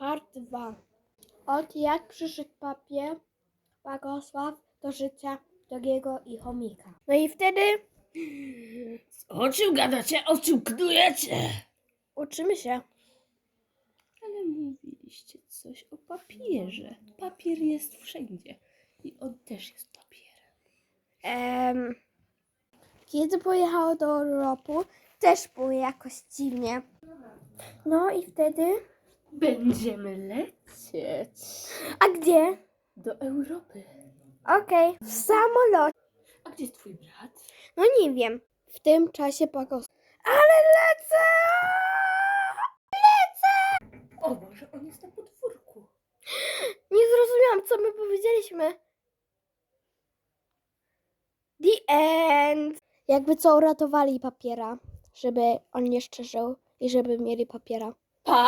Part 2. Od jak przyszedł papier Bogosław do życia Dogiego i chomika. No i wtedy O czym gadacie? O czym knujecie? uczymy się. Ale mówiliście coś o papierze. Papier jest wszędzie. I on też jest papierem. Em, kiedy pojechało do Europy, też było jakoś dziwnie. No i wtedy. Będziemy lecieć A gdzie? do Europy. Okej, w samolocie. A gdzie jest twój brat? No nie wiem. W tym czasie Bogosław. Ale lecę! O Boże, on jest na podwórku. Nie zrozumiałam, co my powiedzieliśmy. The end. Jakby co uratowali papiera, żeby on jeszcze żył i żeby mieli papiera.